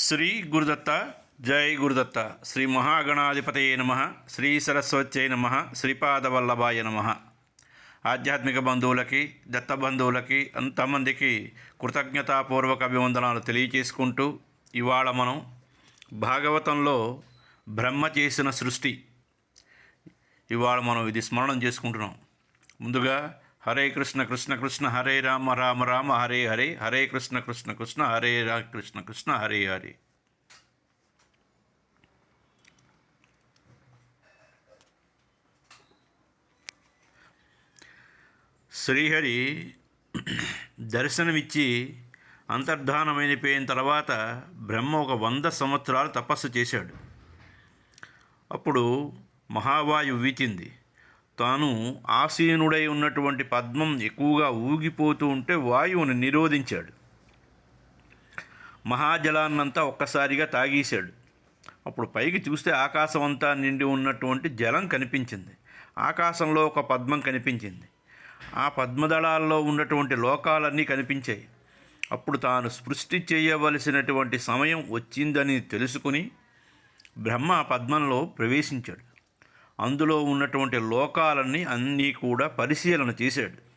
శ్రీ గురుదత్త జై గురుదత్త. శ్రీ మహాగణాధిపతయే నమ. శ్రీ సరస్వత్యై నమ. శ్రీపాదవల్లభాయ నమ. ఆధ్యాత్మిక బంధువులకి దత్త బంధువులకి అంతమందికి కృతజ్ఞతాపూర్వక అభివందనాలు తెలియచేసుకుంటూ ఇవాళ మనం భాగవతంలో బ్రహ్మ చేసిన సృష్టి. ఇవాళ మనం ఇది స్మరణం చేసుకుంటున్నాం. ముందుగా హరే కృష్ణ కృష్ణ కృష్ణ హరే రామ రామ రామ హరే హరే హరే కృష్ణ కృష్ణ కృష్ణ హరే రా కృష్ణ కృష్ణ హరే హరే. శ్రీహరి దర్శనమిచ్చి అంతర్ధానమైపోయిన తర్వాత బ్రహ్మ ఒక వంద సంవత్సరాలు తపస్సు చేశాడు. అప్పుడు మహావాయువు వీచింది. తాను ఆసీనుడై ఉన్నటువంటి పద్మం ఎక్కువగా ఊగిపోతూ ఉంటే వాయువుని నిరోధించాడు. మహాజలాన్నంతా ఒక్కసారిగా తాగేశాడు. అప్పుడు పైకి చూస్తే ఆకాశం అంతా నిండి ఉన్నటువంటి జలం కనిపించింది. ఆకాశంలో ఒక పద్మం కనిపించింది. ఆ పద్మదళాల్లో ఉన్నటువంటి లోకాలన్నీ కనిపించాయి. అప్పుడు తాను సృష్టి చేయవలసినటువంటి సమయం వచ్చిందని తెలుసుకుని బ్రహ్మ ఆ పద్మంలో ప్రవేశించాడు. అందులో ఉన్నటువంటి లోకాలన్నీ అన్నీ కూడా పరిశీలన చేశాడు.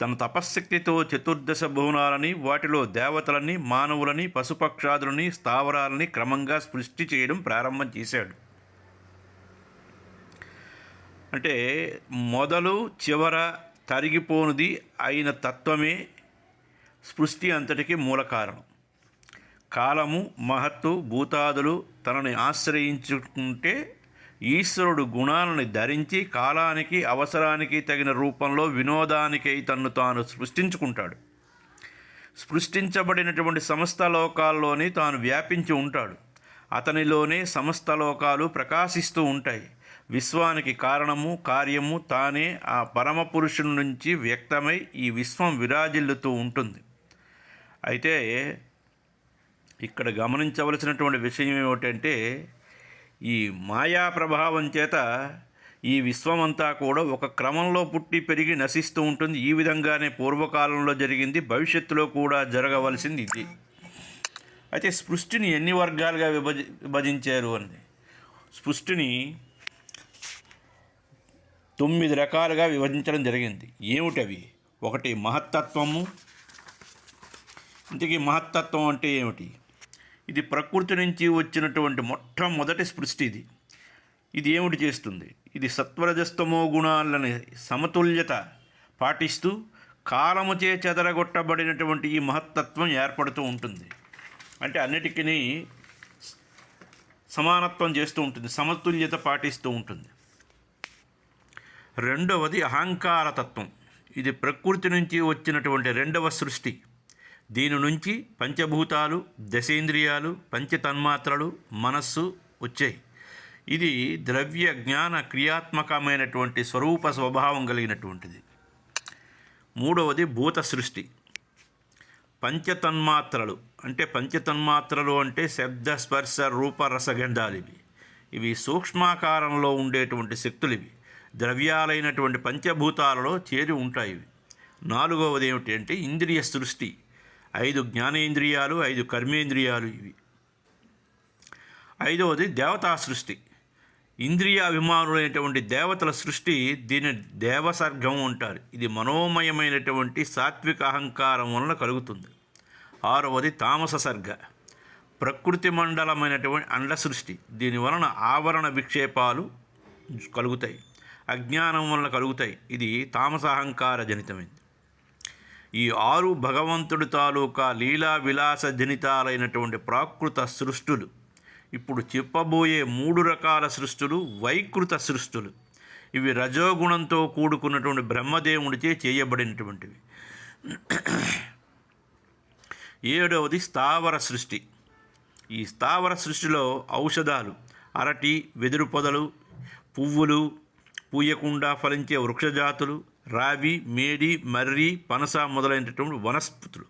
తన తపశ్శక్తితో చతుర్దశ భువనాలని వాటిలో దేవతలని మానవులని పశుపక్షాదులని స్థావరాలని క్రమంగా సృష్టి చేయడం ప్రారంభం చేశాడు. అంటే మొదలు చివర తరిగిపోనిది అయిన తత్వమే సృష్టి అంతటికి మూల కారణం. కాలము మహత్తు భూతాదులు తనని ఆశ్రయించుకుంటే ఈశ్వరుడు గుణాలను ధరించి కాలానికి అవసరానికి తగిన రూపంలో వినోదానికై తన్ను తాను సృష్టించుకుంటాడు. సృష్టించబడినటువంటి సమస్త లోకాల్లోని తాను వ్యాపించి ఉంటాడు. అతనిలోనే సమస్త లోకాలు ప్రకాశిస్తూ ఉంటాయి. విశ్వానికి కారణము కార్యము తానే ఆ పరమ పురుషుని నుంచి వ్యక్తమై ఈ విశ్వం విరాజిల్లుతూ ఉంటుంది. అయితే ఇక్కడ గమనించవలసినటువంటి విషయం ఏమిటంటే ఈ మాయా ప్రభావం చేత ఈ విశ్వమంతా కూడా ఒక క్రమంలో పుట్టి పెరిగి నశిస్తూ ఉంటుంది. ఈ విధంగానే పూర్వకాలంలో జరిగింది. భవిష్యత్తులో కూడా జరగవలసింది ఇది. అయితే సృష్టిని ఎన్ని వర్గాలుగా విభజ విభజించారు అని? సృష్టిని తొమ్మిది రకాలుగా విభజించడం జరిగింది. ఏమిటవి? ఒకటి మహత్తత్వము ఇంతకీ మహత్తత్వం అంటే ఏమిటి? ఇది ప్రకృతి నుంచి వచ్చినటువంటి మొట్టమొదటి సృష్టి ఇది. ఇది ఏమిటి చేస్తుంది? ఇది సత్వరజస్తమో గుణాలని సమతుల్యత పాటిస్తూ కాలముచే చెదరగొట్టబడినటువంటి ఈ మహత్తత్వం ఏర్పడుతూ ఉంటుంది. అంటే అన్నిటికీ సమానత్వం చేస్తూ ఉంటుంది సమతుల్యత పాటిస్తూ ఉంటుంది. రెండవది అహంకారతత్వం ఇది ప్రకృతి నుంచి వచ్చినటువంటి రెండవ సృష్టి. దీని నుంచి పంచభూతాలు దశేంద్రియాలు పంచతన్మాత్రలు మనస్సు వచ్చాయి. ఇది ద్రవ్య జ్ఞాన క్రియాత్మకమైనటువంటి స్వరూప స్వభావం కలిగినటువంటిది. మూడవది భూత సృష్టి పంచతన్మాత్రలు అంటే పంచతన్మాత్రలు అంటే శబ్ద స్పర్శ రూప రసగంధాలు ఇవి ఇవి సూక్ష్మాకారంలో ఉండేటువంటి శక్తులు ఇవి ద్రవ్యాలైనటువంటి పంచభూతాలలో చేరి ఉంటాయి. ఇవి నాలుగవది ఏమిటి అంటే ఇంద్రియ సృష్టి. ఐదు జ్ఞానేంద్రియాలు ఐదు కర్మేంద్రియాలు ఇవి. ఐదవది దేవతా సృష్టి. ఇంద్రియ అభిమానులైనటువంటి దేవతల సృష్టి దీని దేవసర్గం అంటారు. ఇది మనోమయమైనటువంటి సాత్విక అహంకారం వలన కలుగుతుంది. ఆరవది తామస సర్గ. ప్రకృతి మండలమైనటువంటి అండ సృష్టి. దీని వలన ఆవరణ విక్షేపాలు కలుగుతాయి. అజ్ఞానం వలన కలుగుతాయి. ఇది తామస అహంకార జనితమైంది. ఈ ఆరు భగవంతుడి తాలూకా లీలా విలాస జనితాలైనటువంటి ప్రాకృత సృష్టులు. ఇప్పుడు చెప్పబోయే మూడు రకాల సృష్టులు వైకృత సృష్టులు. ఇవి రజోగుణంతో కూడుకున్నటువంటి బ్రహ్మదేవుడిచే చేయబడినటువంటివి. ఏడవది స్థావర సృష్టి. ఈ స్థావర సృష్టిలో ఔషధాలు అరటి వెదురు పొదలు పువ్వులు పూయకుండా ఫలించే వృక్షజాతులు రావి మేడి మర్రి పనస మొదలైనటువంటి వనస్పతులు.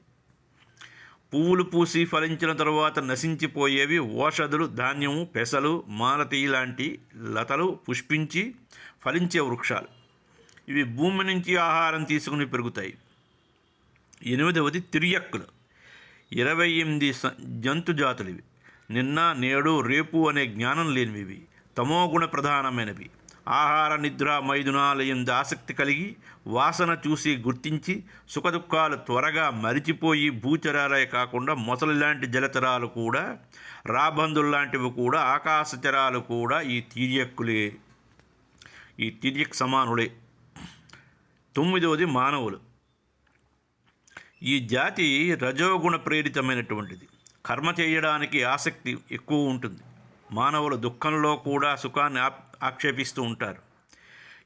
పువ్వులు పూసి ఫలించిన తరువాత నశించిపోయేవి ఓషధులు ధాన్యము పెసలు మాలతి లాంటి లతలు పుష్పించి ఫలించే వృక్షాలు. ఇవి భూమి నుంచి ఆహారం తీసుకుని పెరుగుతాయి. ఎనిమిదవది తిరియక్కులు. ఇరవై ఎనిమిది జంతు జాతులు ఇవి. నిన్న నేడు రేపు అనే జ్ఞానం లేనివి తమోగుణ ప్రధానమైనవి. ఆహార నిద్ర మైదునాలయందు ఆసక్తి కలిగి వాసన చూసి గుర్తించి సుఖదుఖాలు త్వరగా మరిచిపోయి భూచరాలే కాకుండా మొసలి లాంటి జలచరాలు కూడా రాబందులు లాంటివి కూడా ఆకాశచరాలు కూడా ఈ తీర్యక్కులే. ఈ తీర్యక్ సమానులే. తొమ్మిదవది మానవులు. ఈ జాతి రజోగుణ ప్రేరితమైనటువంటిది. కర్మ చేయడానికి ఆసక్తి ఎక్కువ ఉంటుంది. మానవులు దుఃఖంలో కూడా సుఖాన్ని ఆక్షేపిస్తూ ఉంటారు.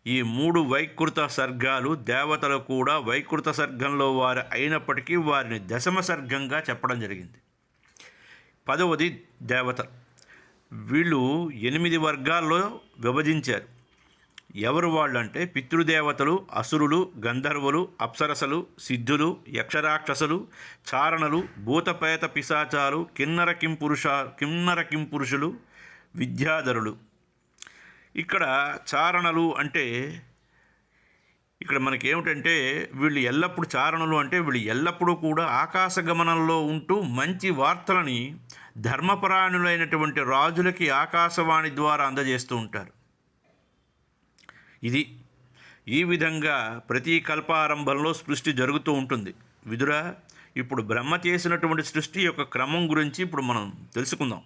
ఈ మూడు వైకృత సర్గాలు దేవతలు కూడా వైకృత సర్గంలో వారు అయినప్పటికీ వారిని దశమ సర్గంగా చెప్పడం జరిగింది. పదవది దేవత. వీళ్ళు ఎనిమిది వర్గాల్లో విభజించారు. ఎవరు వాళ్ళు అంటే పితృదేవతలు అసురులు గంధర్వులు అప్సరసలు సిద్ధులు యక్షరాక్షసులు చారణలు భూతపేత పిశాచాలు కిన్నర కింపురుష కిన్నర కింపురుషులు విద్యాధరులు. ఇక్కడ చారణలు అంటే ఇక్కడ మనకి ఏమిటంటే వీళ్ళు ఎల్లప్పుడూ చారణలు అంటే వీళ్ళు ఎల్లప్పుడూ కూడా ఆకాశ గమనంలో ఉంటూ మంచి వార్తలని ధర్మపరాయణులైనటువంటి రాజులకి ఆకాశవాణి ద్వారా అందజేస్తూ ఉంటారు. ఇది ఈ విధంగా ప్రతి కల్పారంభంలో సృష్టి జరుగుతూ ఉంటుంది. విదురా ఇప్పుడు బ్రహ్మ చేసినటువంటి సృష్టి యొక్క క్రమం గురించి ఇప్పుడు మనం తెలుసుకుందాం.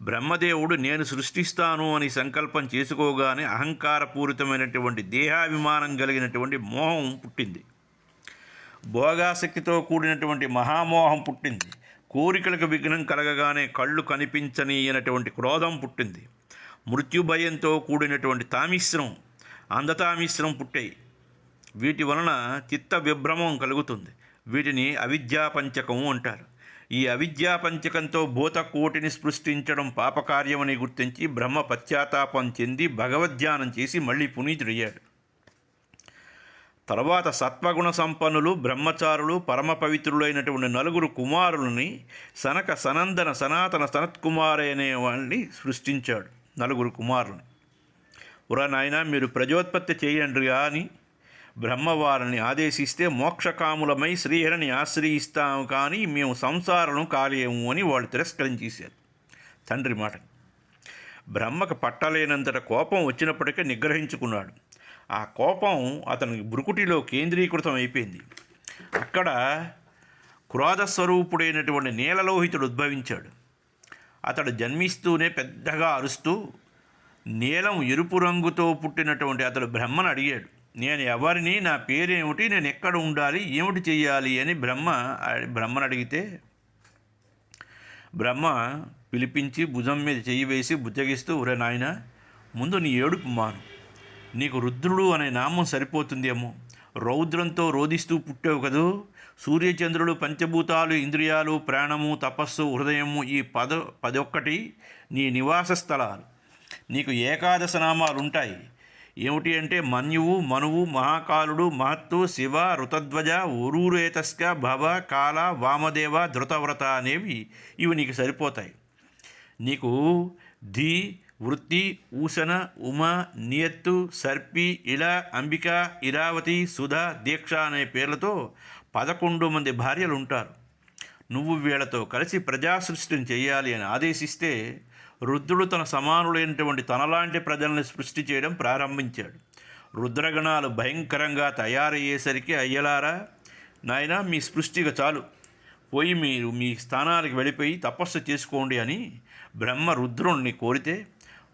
బ్రహ్మదేవుడు నేను సృష్టిస్తాను అని సంకల్పం చేసుకోగానే అహంకారపూరితమైనటువంటి దేహాభిమానం కలిగినటువంటి మోహం పుట్టింది. భోగాసక్తితో కూడినటువంటి మహామోహం పుట్టింది. కోరికలకు విఘ్నం కలగగానే కళ్ళు కనిపించనీయనటువంటి క్రోధం పుట్టింది. మృత్యుభయంతో కూడినటువంటి తామిశ్రం అందతామిశ్రం పుట్టాయి. వీటి వలన చిత్త విభ్రమం కలుగుతుంది. వీటిని అవిద్యాపంచకము అంటారు. ఈ అవిద్యాపంచకంతో భూతకోటిని సృష్టించడం పాపకార్యమని గుర్తించి బ్రహ్మ పశ్చాత్తాపం చెంది భగవద్ధ్యానం చేసి మళ్ళీ పునీతుడయ్యాడు. తర్వాత సత్వగుణ సంపన్నులు బ్రహ్మచారులు పరమ పవిత్రులైనటువంటి నలుగురు కుమారులని సనక సనందన సనాతన సనత్కుమార్ అనే వాళ్ళని సృష్టించాడు నలుగురు కుమారుని ఉరా నాయన మీరు ప్రజోత్పత్తి చేయండి అని బ్రహ్మవారిని ఆదేశిస్తే మోక్షకాములమై శ్రీహరిని ఆశ్రయిస్తాము కానీ మేము సంసారం కాలేము అని వాళ్ళు తిరస్కరించేశారు తండ్రి మాట. బ్రహ్మకు పట్టలేనంతట కోపం వచ్చినప్పటికీ నిగ్రహించుకున్నాడు. ఆ కోపం అతనికి బ్రుకుటిలో కేంద్రీకృతం అయిపోయింది. అక్కడ క్రోధస్వరూపుడైనటువంటి నీలలోహితుడు ఉద్భవించాడు. అతడు జన్మిస్తూనే పెద్దగా అరుస్తూ నీలం ఎరుపు రంగుతో పుట్టినటువంటి అతడు బ్రహ్మను అడిగాడు. నేను ఎవరిని నా పేరేమిటి నేను ఎక్కడ ఉండాలి ఏమిటి చేయాలి అని బ్రహ్మ బ్రహ్మను అడిగితే బ్రహ్మ పిలిపించి భుజం మీద చెయ్యి వేసి బుజ్జగిస్తూ ఒరే నాయన ముందు నీ ఏడుపు మాను. నీకు రుద్రుడు అనే నామం సరిపోతుందేమో. రౌద్రంతో రోధిస్తూ పుట్టావు కదూ. సూర్యచంద్రుడు పంచభూతాలు ఇంద్రియాలు ప్రాణము తపస్సు హృదయము ఈ పద పదొక్కటి నీ నివాస స్థలాలు నీకు ఏకాదశ నామాలు ఉంటాయి ఏమిటి అంటే మన్యువు మనువు మహాకాలుడు మహత్తు శివ ఋతధ్వజ ఉరూరేతస్క భవ కాల వామదేవ ధృతవ్రత అనేవి ఇవి నీకు సరిపోతాయి. నీకు ధి వృత్తి ఊసన ఉమ నియత్తు సర్పి ఇల అంబిక ఇరావతి సుధ దీక్ష అనే పేర్లతో పదకొండు మంది భార్యలు ఉంటారు. నువ్వు వీళ్ళతో కలిసి ప్రజా సృష్టిని చేయాలి అని ఆదేశిస్తే రుద్రుడు తన సమానులైనటువంటి తనలాంటి ప్రజల్ని సృష్టి చేయడం ప్రారంభించాడు. రుద్రగణాలు భయంకరంగా తయారయ్యేసరికి అయ్యలారా నాయనా మీ సృష్టిగా చాలు. పోయి మీరు మీ స్థానానికి వెళ్ళిపోయి తపస్సు చేసుకోండి అని బ్రహ్మ రుద్రుణ్ణి కోరితే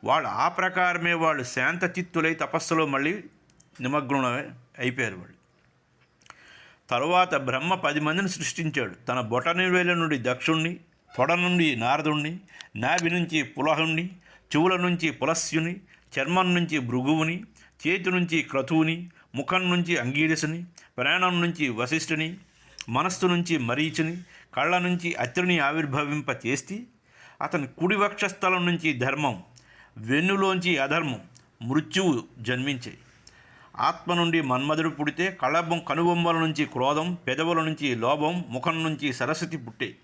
వాళ్ళు ఆ ప్రకారమే వాళ్ళు శాంతచిత్తులై తపస్సులో మళ్ళీ నిమగ్నమే అయిపోయారు వాళ్ళు. తరువాత బ్రహ్మ పది మందిని సృష్టించాడు. తన బొటనవేల నుండి దక్షుణ్ణి తొడ నుండి నారదుణ్ణి నాభి నుంచి పులహుణ్ణి చెవుల నుంచి పులస్యుని చర్మం నుంచి భృగువుని చేతి నుంచి క్రతువుని ముఖం నుంచి అంగీరసుని ప్రాణం నుంచి వశిష్ఠుని మనస్సు నుంచి మరీచుని కళ్ళ నుంచి అత్రిని ఆవిర్భవింప చేసి అతని కుడివక్షస్థలం నుంచి ధర్మం వెన్నులోంచి అధర్మం మృత్యువు జన్మించాయి ఆత్మ నుండి మన్మధుడు పుడితే కళ్ళబం కనుబొమ్మల నుంచి క్రోధం పెదవుల నుంచి లోభం ముఖం నుంచి సరస్వతి పుట్టే.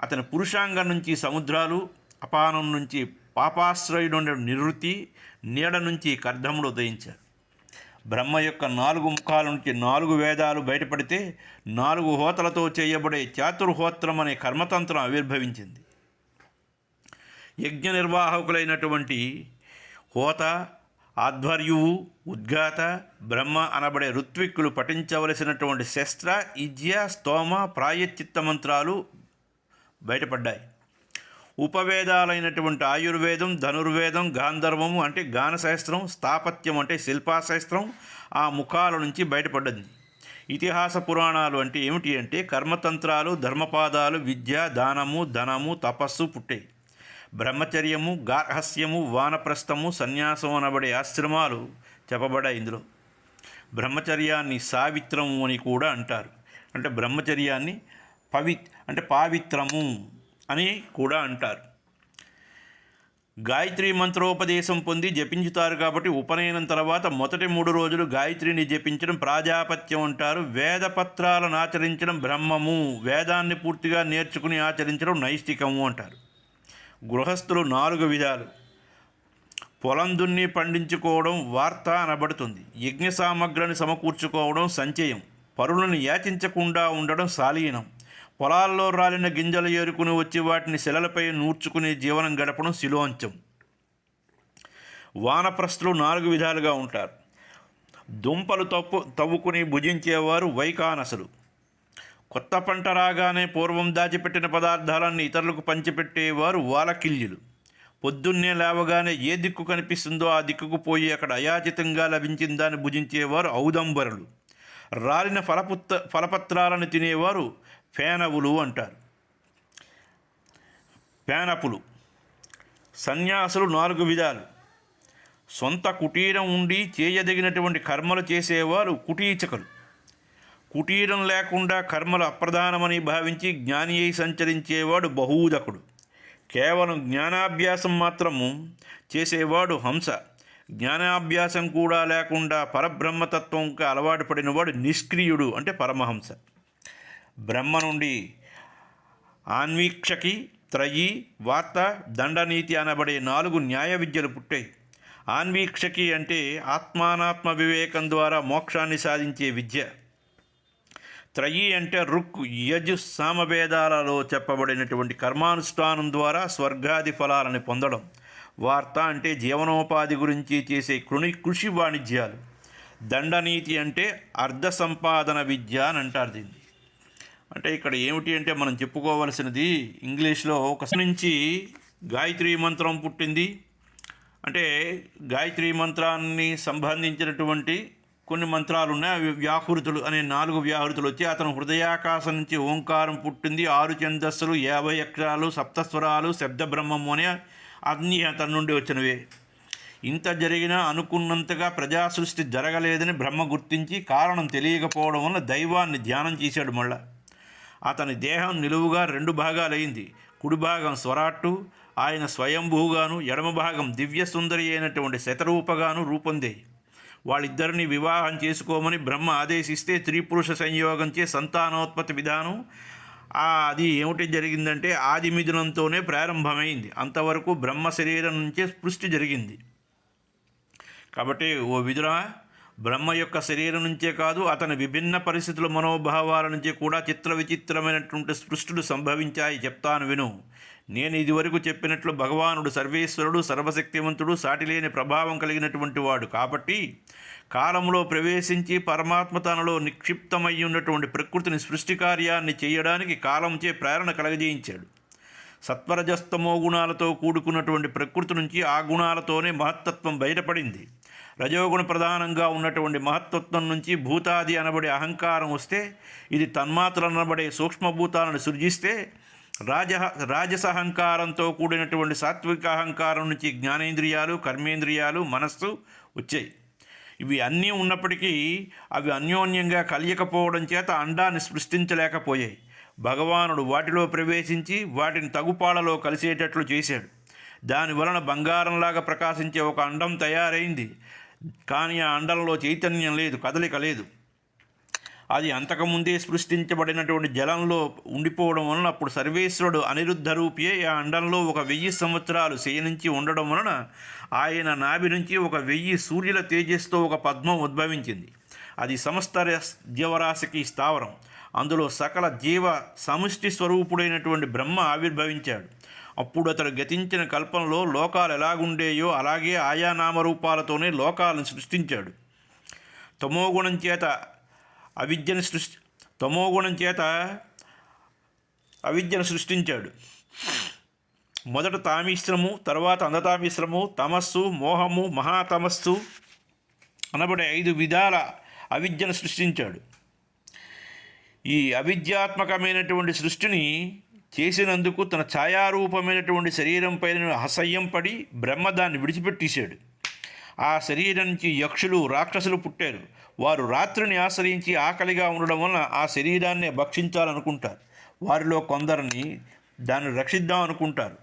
అతని పురుషాంగం నుంచి సముద్రాలు అపానం నుంచి పాపాశ్రయుడు నివృత్తి నీడ నుంచి కర్ధములు ఉదయించారు. బ్రహ్మ యొక్క నాలుగు ముఖాల నుంచి నాలుగు వేదాలు బయటపడితే నాలుగు హోతలతో చేయబడే చాతుర్హోత్రం అనే కర్మతంత్రం ఆవిర్భవించింది. యజ్ఞ నిర్వాహకులైనటువంటి హోత ఆధ్వర్యువు ఉద్గాత బ్రహ్మ అనబడే ఋత్విక్కులు పఠించవలసినటువంటి శస్త్ర ఇజ్య స్తోమ ప్రాయశ్చిత్త మంత్రాలు బయటపడ్డాయి. ఉపవేదాలైనటువంటి ఆయుర్వేదం ధనుర్వేదం గాంధర్వము అంటే గానశాస్త్రం స్థాపత్యం అంటే శిల్పాశాస్త్రం ఆ ముఖాల నుంచి బయటపడ్డది. ఇతిహాస పురాణాలు అంటే ఏమిటి అంటే కర్మతంత్రాలు ధర్మపాదాలు విద్య దానము ధనము తపస్సు పుట్టాయి బ్రహ్మచర్యము గార్హస్యము వానప్రస్థము సన్యాసం అనబడే ఆశ్రమాలు చెప్పబడ్డాయి ఇందులో. బ్రహ్మచర్యాన్ని సావిత్రము అని కూడా అంటారు. అంటే బ్రహ్మచర్యాన్ని పవి అంటే పావిత్రము అని కూడా అంటారు. గాయత్రి మంత్రోపదేశం పొంది జపించుతారు కాబట్టి ఉపనయనం తర్వాత మొదటి మూడు రోజులు గాయత్రిని జపించడం ప్రాజాపత్యం అంటారు. వేద పత్రాలను ఆచరించడం బ్రహ్మము. వేదాన్ని పూర్తిగా నేర్చుకుని ఆచరించడం నైష్టికము అంటారు. గృహస్థులు నాలుగు విధాలు. పొలం దున్ని పండించుకోవడం వార్త అనబడుతుంది. యజ్ఞ సామగ్రిని సమకూర్చుకోవడం సంచయం. పరులను యాచించకుండా ఉండడం శాలీనం పొలాల్లో రాలిన గింజలు ఏరుకుని వచ్చి వాటిని శిలలపై నూర్చుకుని జీవనం గడపడం శిలోంచం వానప్రస్థులు నాలుగు విధాలుగా ఉంటారు. దుంపలు తప్పు తవ్వుకుని భుజించేవారు వైకానసులు. కొత్త పంట రాగానే పూర్వం దాచిపెట్టిన పదార్థాలన్నీ ఇతరులకు పంచిపెట్టేవారు వాలకిల్యులు పొద్దున్నే లేవగానే ఏ దిక్కు కనిపిస్తుందో ఆ దిక్కుకు పోయి అక్కడ అయాచితంగా లభించిన భుజించేవారు ఔదంబరులు. రాలిన ఫలపుత్త ఫలపత్రాలను తినేవారు పేనవులు అంటారు. పేనపులు. సన్యాసులు నాలుగు విధాలు. సొంత కుటీరం ఉండి చేయదగినటువంటి కర్మలు చేసేవారు కుటీచకులు. కుటీరం లేకుండా కర్మలు అప్రధానమని భావించి జ్ఞాని అయి సంచరించేవాడు బహూదకుడు కేవలం జ్ఞానాభ్యాసం మాత్రము చేసేవాడు హంస. జ్ఞానాభ్యాసం కూడా లేకుండా పరబ్రహ్మతత్వంకి అలవాటు పడినవాడు నిష్క్రియుడు అంటే పరమహంస. బ్రహ్మ నుండి ఆన్వీక్షకి త్రయి వార్త దండనీతి అనబడే నాలుగు న్యాయ విద్యలు పుట్టాయి. ఆన్వీక్షకి అంటే ఆత్మానాత్మ వివేకం ద్వారా మోక్షాన్ని సాధించే విద్య. త్రయి అంటే రుక్ యజు సామవేదాలలో చెప్పబడినటువంటి కర్మానుష్ఠానం ద్వారా స్వర్గాది ఫలాలను పొందడం. వార్త అంటే జీవనోపాధి గురించి చేసే కృణి కృషి వాణిజ్యాలు. దండనీతి అంటే అర్ధ సంపాదన విద్య అని అంటారు దీన్ని. అంటే ఇక్కడ ఏమిటి అంటే మనం చెప్పుకోవలసినది ఇంగ్లీష్లో ఒక నుంచి గాయత్రి మంత్రం పుట్టింది. అంటే గాయత్రి మంత్రాన్ని సంబంధించినటువంటి కొన్ని మంత్రాలు ఉన్నాయి. అవి వ్యాహృతులు అనే నాలుగు వ్యాహృతులు వచ్చి అతను హృదయాకాశం నుంచి ఓంకారం పుట్టింది. ఆరు ఛందస్సులు యాభై అక్షరాలు సప్తస్వరాలు శబ్దబ్రహ్మము అనే అన్నీ అతని నుండి వచ్చినవే. ఇంత జరిగినా అనుకున్నంతగా ప్రజా సృష్టి జరగలేదని బ్రహ్మ గుర్తించి కారణం తెలియకపోవడం వల్ల దైవాన్ని ధ్యానం చేశాడు మళ్ళా. అతని దేహం నిలువుగా రెండు భాగాలైంది కుడి భాగం స్వరాట్టు ఆయన స్వయంభూగాను ఎడమ భాగం దివ్య సుందరి అయినటువంటి శతరూపగాను రూపొందాయి. వాళ్ళిద్దరిని వివాహం చేసుకోమని బ్రహ్మ ఆదేశిస్తే స్త్రీ పురుష సంయోగంచే సంతానోత్పత్తి విధానం అది ఏమిటి జరిగిందంటే ఆది మిథునంతోనే ప్రారంభమైంది. అంతవరకు బ్రహ్మ శరీరం నుంచే సృష్టి జరిగింది. కాబట్టి ఓ విధురా బ్రహ్మ యొక్క శరీరం నుంచే కాదు అతని విభిన్న పరిస్థితుల మనోభావాల నుంచి కూడా చిత్ర విచిత్రమైనటువంటి సృష్టులు సంభవించాయి. చెప్తాను విను. నేను ఇదివరకు చెప్పినట్లు భగవానుడు సర్వేశ్వరుడు సర్వశక్తివంతుడు సాటిలేని ప్రభావం కలిగినటువంటి వాడు. కాబట్టి కాలంలో ప్రవేశించి పరమాత్మ తనలో నిక్షిప్తమై ఉన్నటువంటి ప్రకృతిని సృష్టి కార్యాన్ని చేయడానికి కాలంచే ప్రేరణ కలగజేయించాడు. సత్వరజస్తమో గుణాలతో కూడుకున్నటువంటి ప్రకృతి నుంచి ఆ గుణాలతోనే మహత్తత్వం బయటపడింది. రజోగుణ ప్రధానంగా ఉన్నటువంటి మహత్తత్వం నుంచి భూతాది అనబడే అహంకారం వస్తే ఇది తన్మాత్రలు అనబడే సూక్ష్మభూతాలను సృజిస్తే రాజ రాజసహంకారంతో కూడినటువంటి సాత్విక అహంకారం నుంచి జ్ఞానేంద్రియాలు కర్మేంద్రియాలు మనస్సు వచ్చాయి. ఇవి అన్నీ ఉన్నప్పటికీ అవి అన్యోన్యంగా కలియకపోవడం చేత అండాన్ని సృష్టించలేకపోయాయి. భగవానుడు వాటిలో ప్రవేశించి వాటిని తగుపాలలో కలిసేటట్లు చేశాడు. దాని వలన బంగారంలాగా ప్రకాశించే ఒక అండం తయారైంది. కానీ ఆ అండంలో చైతన్యం లేదు కదలిక లేదు. అది అంతకుముందే సృష్టించబడినటువంటి జలంలో ఉండిపోవడం వలన అప్పుడు సర్వేశ్వరుడు అనిరుద్ధ రూపియే ఆ అండంలో ఒక వెయ్యి సంవత్సరాలు శయనించి ఉండడం వలన ఆయన నాభి నుంచి ఒక వెయ్యి సూర్యుల తేజస్తో ఒక పద్మం ఉద్భవించింది. అది సమస్త జీవరాశికి స్థావరం. అందులో సకల జీవ సమష్టి స్వరూపుడైనటువంటి బ్రహ్మ ఆవిర్భవించాడు. అప్పుడు అతడు గతించిన కల్పనలో లోకాలు ఎలాగుండేయో అలాగే ఆయా నామరూపాలతోనే లోకాలను సృష్టించాడు. తమోగుణం చేత అవిద్యను సృష్టి తమోగుణం చేత అవిద్యను సృష్టించాడు. మొదట తామిశ్రము తర్వాత అందతామిశ్రము తమస్సు మోహము మహాతమస్సు అనబడే ఐదు విధాల అవిద్యను సృష్టించాడు. ఈ అవిద్యాత్మకమైనటువంటి సృష్టిని చేసినందుకు తన ఛాయారూపమైనటువంటి శరీరంపై అసహ్యం పడి బ్రహ్మ దాన్ని విడిచిపెట్టేశాడు. ఆ శరీరం నుంచి యక్షులు రాక్షసులు పుట్టారు. వారు రాత్రిని ఆశ్రయించి ఆకలిగా ఉండడం వలన ఆ శరీరాన్ని భక్షించాలనుకుంటారు. వారిలో కొందరిని దాన్ని రక్షిద్దాం అనుకుంటారు.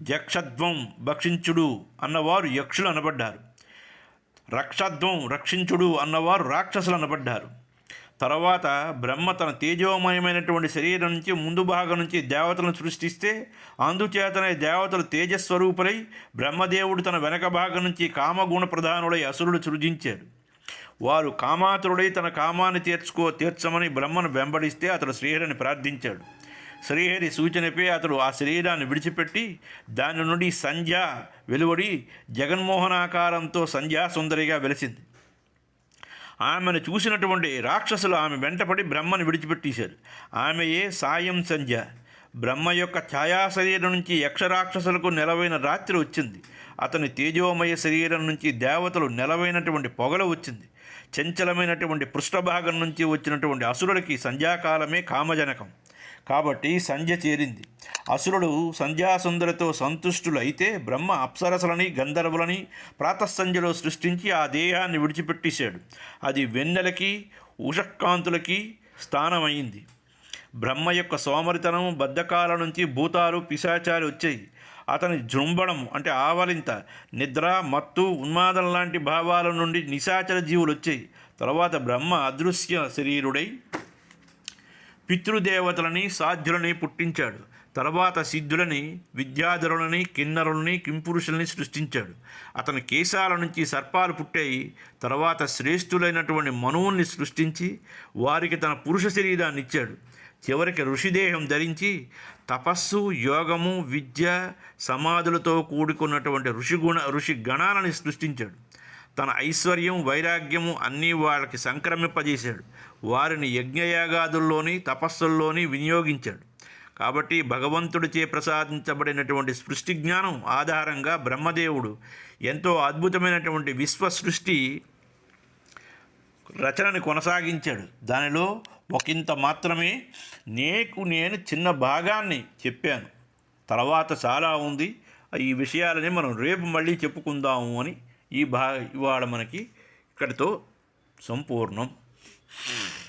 జక్షధ్వం భక్షించుడు అన్నవారు యక్షులు అనబడ్డారు. రక్షధ్వం రక్షించుడు అన్నవారు రాక్షసులు అనబడ్డారు. తర్వాత బ్రహ్మ తన తేజోమయమైనటువంటి శరీరం నుంచి ముందు భాగం నుంచి దేవతలను సృష్టిస్తే అందుచేతనే దేవతలు తేజస్వరూపులై బ్రహ్మదేవుడు తన వెనక భాగం నుంచి కామగుణ ప్రధానుడై అసురుడు సృజించాడు. వారు కామాతురుడై తన కామాన్ని తీర్చుకో తీర్చమని బ్రహ్మను వెంబడిస్తే అతడు శ్రీహరిని ప్రార్థించాడు. శ్రీహరి సూచనపై అతడు ఆ శరీరాన్ని విడిచిపెట్టి దాని నుండి సంధ్య వెలువడి జగన్మోహనాకారంతో సంధ్యా సుందరిగా వెలిసింది. ఆమెను చూసినటువంటి రాక్షసులు ఆమె వెంటపడి బ్రహ్మను విడిచిపెట్టేశారు. ఆమెయే సాయం సంధ్య. బ్రహ్మ యొక్క ఛాయా శరీరం నుంచి యక్షరాక్షసులకు నెలవైన రాత్రి వచ్చింది. అతని తేజోమయ శరీరం నుంచి దేవతలు నెలవైనటువంటి పొగలు వచ్చింది. చంచలమైనటువంటి పృష్ఠభాగం నుంచి వచ్చినటువంటి అసురులకి సంధ్యాకాలమే కామజనకం. కాబట్టి సంధ్య చేరింది. అసురుడు సంధ్యాసుందరితో సంతుష్టులైతే బ్రహ్మ అప్సరసలని గంధర్వులని ప్రాతస్సంధ్యలో సృష్టించి ఆ దేహాన్ని విడిచిపెట్టేశాడు. అది వెన్నెలకి ఉషక్కాంతులకి స్థానమైంది. బ్రహ్మ యొక్క సోమరితనం బద్ధకాల నుంచి భూతాలు పిశాచాలు వచ్చాయి. అతని జృంభణం అంటే ఆవలింత నిద్ర మత్తు ఉన్మాదం లాంటి భావాల నుండి నిశాచర జీవులు వచ్చాయి తర్వాత బ్రహ్మ అదృశ్య శరీరుడై పితృదేవతలని సాధ్యులని పుట్టించాడు. తర్వాత సిద్ధులని విద్యాధరులని కిన్నరులని కింపురుషుల్ని సృష్టించాడు. అతని కేశాల నుంచి సర్పాలు పుట్టాయి. తర్వాత శ్రేష్ఠులైనటువంటి మనువుల్ని సృష్టించి వారికి తన పురుష శరీరాన్ని ఇచ్చాడు. చివరికి ఋషిదేహం ధరించి తపస్సు యోగము విద్య సమాధులతో కూడుకున్నటువంటి ఋషిగుణ ఋషి గణాలని సృష్టించాడు. తన ఐశ్వర్యం వైరాగ్యము అన్నీ వాళ్ళకి సంక్రమింపజేశాడు. వారిని యజ్ఞయాగాదుల్లోని తపస్సుల్లోని వినియోగించాడు. కాబట్టి భగవంతుడిచే ప్రసాదించబడినటువంటి సృష్టి జ్ఞానం ఆధారంగా బ్రహ్మదేవుడు ఎంతో అద్భుతమైనటువంటి విశ్వ సృష్టి రచనని కొనసాగించాడు. దానిలో ఒకంత మాత్రమే నీకు నేను చిన్న భాగాన్ని చెప్పాను. తర్వాత చాలా ఉంది. ఈ విషయాలని మనం రేపు మళ్ళీ చెప్పుకుందాము అని ఈ భా ఇవాళ మనకి ఇక్కడితో సంపూర్ణం. Mm.